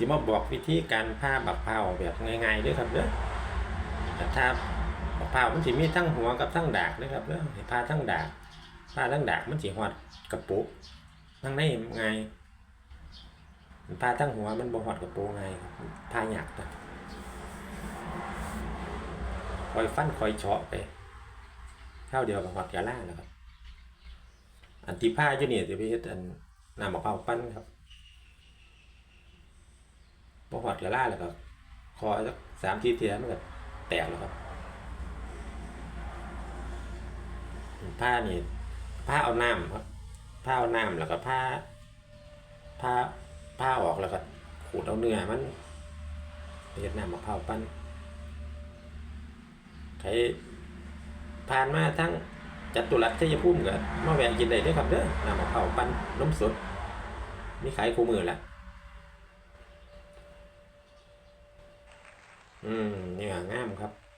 สิมาบอกวิธีการผ่าบักเผาแบบง่ายๆด้วยครับเด้อถ้าบักเผามันสิมีทั้งหัวกับทั้งดากเด้อครับเด้อให้ผ่าทั้งดากผ่าทั้งดากมันสิฮอดกระปุกทั้งในง่ายผ่าทั้งหัวมันบ่ฮอดกระปุกง่ายผ่าหยากนะคอยฟันคอยเฉาะไปเท่าเดียวกับฮอดกะล่าแล้วครับอันที่ผ้าอยู่นี่ยจะไปเฮ็ดอันน้ำมะพร้าปั้นครับ บ่หอดกระล่าแล้วก็คอสักสามทีเทียมันก็แตกแล้วครับผ้านี่ผ้าเอาน้ำครับผ้าเอาน้ำแล้วก็ผ้าผ้าผ้าออกแล้วก็ขูดเอาเนื้อมันไปเฮ็ดน้ำมะพร้าวปั้นใครผ่านมาทั้งจัตุรัสชัยภูมิก็มาแวะกินได้ด้อครับเด้อน้ำมะพร้าวปั้นนมสดมีขายคู่มือละ อืมนี่งามครับ